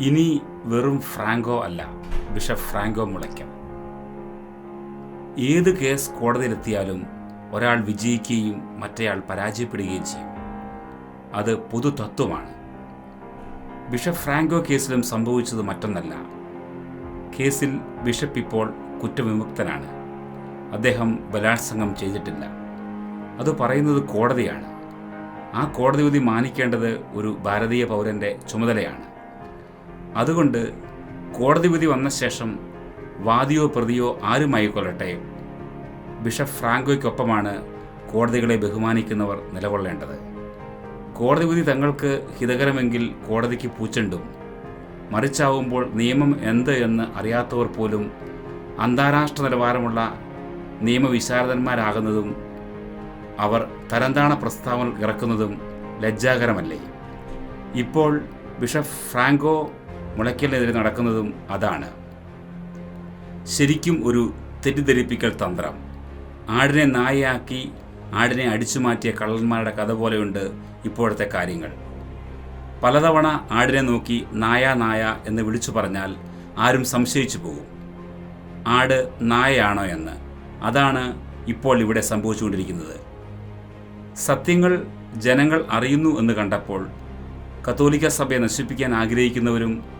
ഇനി വെറും ഫ്രാങ്കോ അല്ല ബിഷപ്പ് ഫ്രാങ്കോ മുളയ്ക്കൽ ഏത് കേസ് കോടതിയിലെത്തിയാലും ഒരാൾ വിജയിക്കുകയും മറ്റേയാൾ പരാജയപ്പെടുകയും ചെയ്യും. അത് പൊതു തത്വമാണ് ബിഷപ്പ് ഫ്രാങ്കോ കേസിലും സംഭവിച്ചത് മറ്റൊന്നല്ല. കേസിൽ ബിഷപ്പ് ഇപ്പോൾ കുറ്റവിമുക്തനാണ്. അദ്ദേഹം ബലാത്സംഗം ചെയ്തിട്ടില്ല. അത് പറയുന്നത് കോടതിയാണ്. ആ കോടതി വിധി മാനിക്കേണ്ടത് ഒരു ഭാരതീയ പൗരന്റെ ചുമതലയാണ്. അതുകൊണ്ട് കോടതി വിധി വന്ന ശേഷം വാദിയോ പ്രതിയോ ആരുമായിക്കൊള്ളട്ടെ? ബിഷപ്പ് ഫ്രാങ്കോയ്ക്കൊപ്പമാണ് കോടതികളെ ബഹുമാനിക്കുന്നവർ നിലകൊള്ളേണ്ടത്. കോടതി വിധി തങ്ങൾക്ക് ഹിതകരമെങ്കിൽ കോടതിക്ക് പൂച്ചെണ്ടും. മറിച്ചാവുമ്പോൾ നിയമം എന്ത് എന്ന് അറിയാത്തവർ പോലും അന്താരാഷ്ട്ര നിലവാരമുള്ള നിയമവിശാരദന്മാരാകുന്നതും അവർ തരംതാണ പ്രസ്താവനകൾ ഇറക്കുന്നതും ലജ്ജാകരമല്ലേ? ഇപ്പോൾ ബിഷപ്പ് ഫ്രാങ്കോ മുളയ്ക്കലിനെതിരെ നടക്കുന്നതും അതാണ്. ശരിക്കും ഒരു തെറ്റിദ്ധരിപ്പിക്കൽ തന്ത്രം. ആടിനെ നായയാക്കി ആടിനെ അടിച്ചു മാറ്റിയ കള്ളന്മാരുടെ കഥ പോലെയുണ്ട് ഇപ്പോഴത്തെ കാര്യങ്ങൾ. പലതവണ ആടിനെ നോക്കി നായ നായ എന്ന് വിളിച്ചു പറഞ്ഞാൽ ആരും സംശയിച്ചു പോകും. ആട് നായയാണോ എന്ന്. അതാണ് ഇപ്പോൾ ഇവിടെ സംഭവിച്ചുകൊണ്ടിരിക്കുന്നത്. സത്യങ്ങൾ ജനങ്ങൾ അറിയുന്നു എന്ന് കണ്ടപ്പോൾ കത്തോലിക്ക സഭയെ നശിപ്പിക്കാൻ ആഗ്രഹിക്കുന്നവരും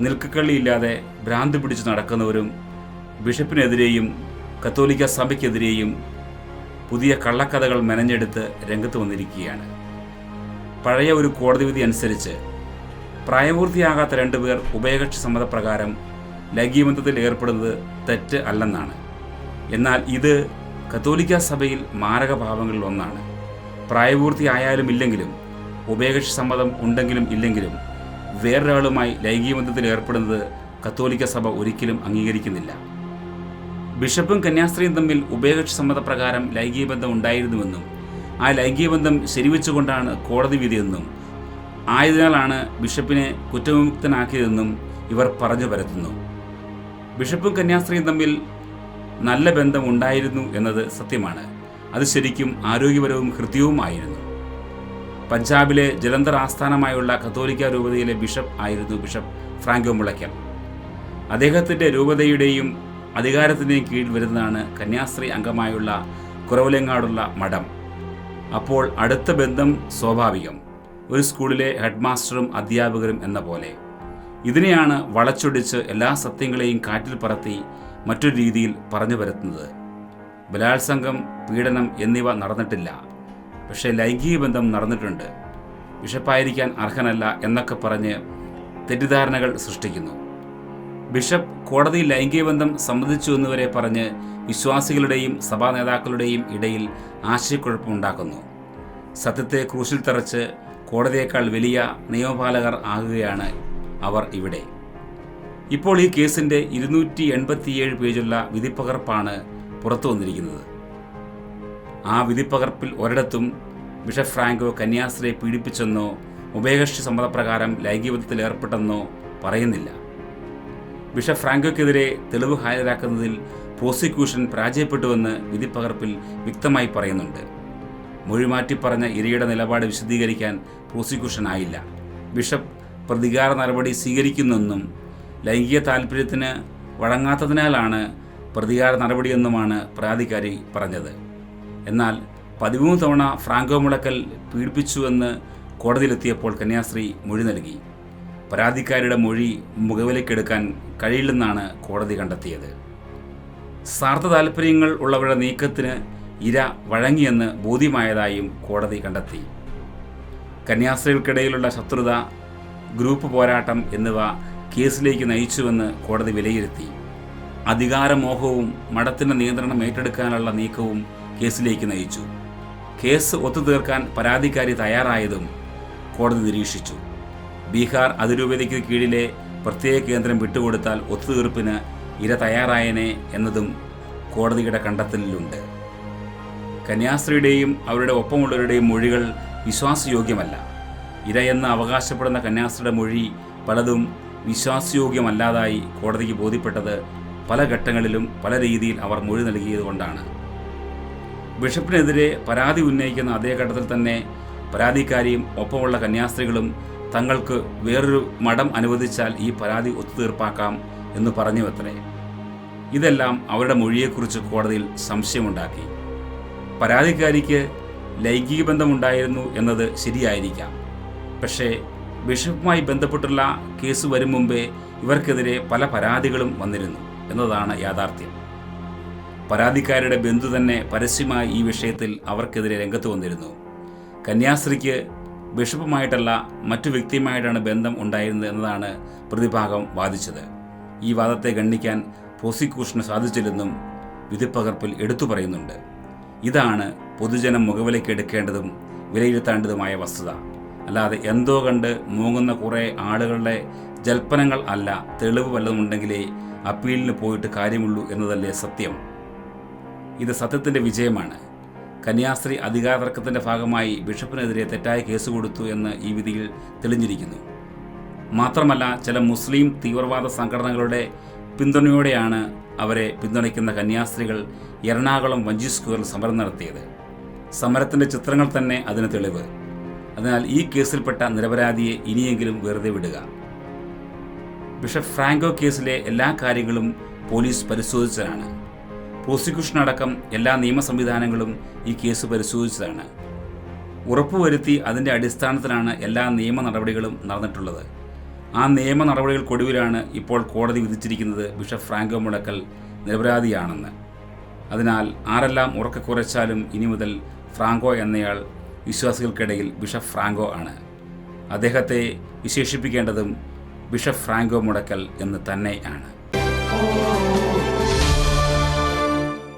നിൽക്കക്കള്ളിയില്ലാതെ ഭ്രാന്ത് പിടിച്ച് നടക്കുന്നവരും ബിഷപ്പിനെതിരെയും കത്തോലിക്ക സഭയ്ക്കെതിരെയും പുതിയ കള്ളക്കഥകൾ മെനഞ്ഞെടുത്ത് രംഗത്ത് വന്നിരിക്കുകയാണ്. പഴയ ഒരു കോടതി വിധി അനുസരിച്ച് പ്രായപൂർത്തിയാകാത്ത രണ്ടുപേർ ഉഭയകക്ഷി സമ്മതപ്രകാരം ലൈംഗികബന്ധത്തിൽ ഏർപ്പെടുന്നത് തെറ്റ് അല്ലെന്നാണ്. എന്നാൽ ഇത് കത്തോലിക്ക സഭയിൽ മാരകഭാവങ്ങളിൽ ഒന്നാണ്. പ്രായപൂർത്തിയായാലും ഇല്ലെങ്കിലും ഉഭയകക്ഷി സമ്മതം ഉണ്ടെങ്കിലും ഇല്ലെങ്കിലും വേറൊരാളുമായി ലൈംഗികബന്ധത്തിൽ ഏർപ്പെടുന്നത് കത്തോലിക്ക സഭ ഒരിക്കലും അംഗീകരിക്കുന്നില്ല. ബിഷപ്പും കന്യാസ്ത്രീയും തമ്മിൽ ഉഭയകക്ഷി സമ്മതപ്രകാരം ലൈംഗിക ബന്ധം ഉണ്ടായിരുന്നുവെന്നും ആ ലൈംഗിക ബന്ധം ശരിവെച്ചുകൊണ്ടാണ് കോടതി വിധിയെന്നും ആയതിനാലാണ് ബിഷപ്പിനെ കുറ്റവിമുക്തനാക്കിയതെന്നും ഇവർ പറഞ്ഞു പരത്തുന്നു. ബിഷപ്പും കന്യാസ്ത്രീയും തമ്മിൽ നല്ല ബന്ധം ഉണ്ടായിരുന്നു എന്നത് സത്യമാണ്. അത് ശരിക്കും ആരോഗ്യപരവും ഹൃദ്യവുമായിരുന്നു. പഞ്ചാബിലെ ജലന്ധർ ആസ്ഥാനമായുള്ള കത്തോലിക്ക രൂപതയിലെ ബിഷപ്പ് ആയിരുന്നു ബിഷപ്പ് ഫ്രാങ്കോ മുളയ്ക്കൽ. അദ്ദേഹത്തിന്റെ രൂപതയുടെയും അധികാരത്തിന്റെയും കീഴിൽ വരുന്നതാണ് കന്യാസ്ത്രീ അംഗമായുള്ള കുറവലങ്ങാടുള്ള മഠം. അപ്പോൾ അടുത്ത ബന്ധം സ്വാഭാവികം. ഒരു സ്കൂളിലെ ഹെഡ്മാസ്റ്ററും അധ്യാപകരും എന്ന പോലെ. ഇതിനെയാണ് വളച്ചൊടിച്ച് എല്ലാ സത്യങ്ങളെയും കാറ്റിൽ പറത്തി മറ്റൊരു രീതിയിൽ പറഞ്ഞു വരുത്തുന്നത് ബലാത്സംഗം പീഡനം എന്നിവ നടന്നിട്ടില്ല. പക്ഷേ ലൈംഗിക ബന്ധം നടന്നിട്ടുണ്ട്. ബിഷപ്പായിരിക്കാൻ അർഹനല്ല എന്നൊക്കെ പറഞ്ഞ് തെറ്റിദ്ധാരണകൾ സൃഷ്ടിക്കുന്നു. ബിഷപ്പ് കോടതി ലൈംഗിക ബന്ധം സമ്മതിച്ചു എന്നുവരെ പറഞ്ഞ് വിശ്വാസികളുടെയും സഭാ നേതാക്കളുടെയും ഇടയിൽ ആശയക്കുഴപ്പമുണ്ടാക്കുന്നു സത്യത്തെ ക്രൂശിൽ തറച്ച് കോടതിയേക്കാൾ വലിയ നിയമപാലകർ ആകുകയാണ് അവർ ഇവിടെ. ഇപ്പോൾ ഈ കേസിന്റെ ഇരുന്നൂറ്റി എൺപത്തിയേഴ് പേജുള്ള വിധിപ്പകർപ്പാണ് പുറത്തു വന്നിരിക്കുന്നത്. ആ വിധിപ്പകർപ്പിൽ ഒരിടത്തും ബിഷപ്പ് ഫ്രാങ്കോ കന്യാസ്ത്രീയെ പീഡിപ്പിച്ചെന്നോ ഉഭയകക്ഷി സമ്മതപ്രകാരം ലൈംഗികബന്ധത്തിൽ ഏർപ്പെട്ടെന്നോ പറയുന്നില്ല. ബിഷപ്പ് ഫ്രാങ്കോയ്ക്കെതിരെ തെളിവ് ഹാജരാക്കുന്നതിൽ പ്രോസിക്യൂഷൻ പരാജയപ്പെട്ടുവെന്ന് വിധിപ്പകർപ്പിൽ വ്യക്തമായി പറയുന്നുണ്ട്. മൊഴി പറഞ്ഞ ഇരയുടെ നിലപാട് വിശദീകരിക്കാൻ പ്രോസിക്യൂഷൻ ആയില്ല ബിഷപ്പ് പ്രതികാര നടപടി സ്വീകരിക്കുന്നെന്നും ലൈംഗിക താൽപ്പര്യത്തിന് വഴങ്ങാത്തതിനാലാണ് പ്രതികാര നടപടിയെന്നുമാണ് പരാതിക്കാരി പറഞ്ഞത്. എന്നാൽ പതിമൂന്ന് തവണ ഫ്രാങ്കോ മുളക്കൽ പീഡിപ്പിച്ചുവെന്ന് കോടതിയിലെത്തിയപ്പോൾ കന്യാസ്ത്രീ മൊഴി നൽകി. പരാതിക്കാരിയുടെ മൊഴി മുഖവിലേക്കെടുക്കാൻ കഴിയില്ലെന്നാണ് കോടതി കണ്ടെത്തിയത്. സ്വാർത്ഥ താല്പര്യങ്ങൾ ഉള്ളവരുടെ നീക്കത്തിന് ഇര വഴങ്ങിയെന്ന് ബോധ്യമായതായും കോടതി കണ്ടെത്തി. കന്യാസ്ത്രീകൾക്കിടയിലുള്ള ശത്രുത ഗ്രൂപ്പ് പോരാട്ടം എന്നിവ കേസിലേക്ക് നയിച്ചുവെന്ന് കോടതി വിലയിരുത്തി. അധികാരമോഹവും മഠത്തിന്റെ നിയന്ത്രണം ഏറ്റെടുക്കാനുള്ള നീക്കവും കേസിലേക്ക് നയിച്ചു. കേസ് ഒത്തുതീർക്കാൻ പരാതിക്കാരി തയ്യാറായതും കോടതി നിരീക്ഷിച്ചു. ബീഹാർ അതിരൂപതയ്ക്ക് കീഴിലെ പ്രത്യേക കേന്ദ്രം വിട്ടുകൊടുത്താൽ ഒത്തുതീർപ്പിന് ഇര തയ്യാറായനെ എന്നതും കോടതിയുടെ കണ്ടെത്തലിലുണ്ട്. കന്യാസ്ത്രീയുടെയും അവരുടെ ഒപ്പമുള്ളവരുടെയും മൊഴികൾ വിശ്വാസയോഗ്യമല്ല. ഇരയെന്ന് അവകാശപ്പെടുന്ന കന്യാസ്ത്രീയുടെ മൊഴി പലതും വിശ്വാസയോഗ്യമല്ലാതായി കോടതിക്ക് ബോധ്യപ്പെട്ടത് പല ഘട്ടങ്ങളിലും പല രീതിയിൽ അവർ മൊഴി നൽകിയതുകൊണ്ടാണ്. ബിഷപ്പിനെതിരെ പരാതി ഉന്നയിക്കുന്ന അതേ ഘട്ടത്തിൽ തന്നെ പരാതിക്കാരിയും ഒപ്പമുള്ള കന്യാസ്ത്രീകളും തങ്ങൾക്ക് വേറൊരു മഠം അനുവദിച്ചാൽ ഈ പരാതി ഒത്തുതീർപ്പാക്കാം എന്ന് പറഞ്ഞു അത്രേ ഇതെല്ലാം അവരുടെ മൊഴിയെക്കുറിച്ച് കോടതിയിൽ സംശയമുണ്ടാക്കി. പരാതിക്കാരിക്ക് ലൈംഗിക ബന്ധമുണ്ടായിരുന്നു എന്നത് ശരിയായിരിക്കാം. പക്ഷേ ബിഷപ്പുമായി ബന്ധപ്പെട്ടുള്ള കേസ് വരും മുമ്പേ ഇവർക്കെതിരെ പല പരാതികളും വന്നിരുന്നു എന്നതാണ് യാഥാർത്ഥ്യം. പരാതിക്കാരുടെ ബന്ധു തന്നെ പരസ്യമായി ഈ വിഷയത്തിൽ അവർക്കെതിരെ രംഗത്ത് വന്നിരുന്നു. കന്യാസ്ത്രീക്ക് ബിഷപ്പുമായിട്ടല്ല മറ്റു വ്യക്തിയുമായിട്ടാണ് ബന്ധം ഉണ്ടായിരുന്നത് എന്നതാണ് പ്രതിഭാഗം വാദിച്ചത്. ഈ വാദത്തെ ഗണ്ണിക്കാൻ പ്രോസിക്യൂഷന് സാധിച്ചില്ലെന്നും വിധിപ്പകർപ്പിൽ എടുത്തു പറയുന്നുണ്ട്. ഇതാണ് പൊതുജനം മുഖവിലേക്ക് എടുക്കേണ്ടതും വിലയിരുത്തേണ്ടതുമായ വസ്തുത. അല്ലാതെ എന്തോ കണ്ട് മൂങ്ങുന്ന കുറേ ആളുകളുടെ ജൽപ്പനങ്ങൾ അല്ല തെളിവ് വല്ലതുമുണ്ടെങ്കിലേ അപ്പീലിന് പോയിട്ട് കാര്യമുള്ളൂ എന്നതല്ലേ സത്യം. ഇത് സത്യത്തിന്റെ വിജയമാണ്. കന്യാസ്ത്രീ അധികാരതർക്കത്തിന്റെ ഭാഗമായി ബിഷപ്പിനെതിരെ തെറ്റായ കേസ് കൊടുത്തു എന്ന് ഈ വിധിയിൽ തെളിഞ്ഞിരിക്കുന്നു. മാത്രമല്ല ചില മുസ്ലിം തീവ്രവാദ സംഘടനകളുടെ പിന്തുണയോടെയാണ് അവരെ പിന്തുണയ്ക്കുന്ന കന്യാസ്ത്രീകൾ എറണാകുളം വഞ്ചി സ്ക്വയറിൽ സമരം നടത്തിയത്. സമരത്തിന്റെ ചിത്രങ്ങൾ തന്നെ അതിന് തെളിവ്. അതിനാൽ ഈ കേസിൽപ്പെട്ട നിരപരാധിയെ ഇനിയെങ്കിലും വെറുതെ വിടുക. ബിഷപ്പ് ഫ്രാങ്കോ കേസിലെ എല്ലാ കാര്യങ്ങളും പോലീസ് പരിശോധിച്ചതാണ്. പ്രോസിക്യൂഷൻ അടക്കം എല്ലാ നിയമ സംവിധാനങ്ങളും ഈ കേസ് പരിശോധിച്ചതാണ്. ഉറപ്പുവരുത്തി അതിന്റെ അടിസ്ഥാനത്തിലാണ് എല്ലാ നിയമ നടപടികളും നടന്നിട്ടുള്ളത്. ആ നിയമ നടപടികൾക്കൊടുവിലാണ് ഇപ്പോൾ കോടതി വിധിച്ചിരിക്കുന്നത് ബിഷപ്പ് ഫ്രാങ്കോ മുടക്കൽ നിരപരാധിയാണെന്ന്. അതിനാൽ ആരെല്ലാം ഉറക്കക്കുറച്ചാലും ഇനി മുതൽ ഫ്രാങ്കോ എന്നയാൾ വിശ്വാസികൾക്കിടയിൽ ബിഷപ്പ് ഫ്രാങ്കോ ആണ്. അദ്ദേഹത്തെ വിശേഷിപ്പിക്കേണ്ടതും ബിഷപ്പ് ഫ്രാങ്കോ മുടക്കൽ എന്ന് തന്നെയാണ്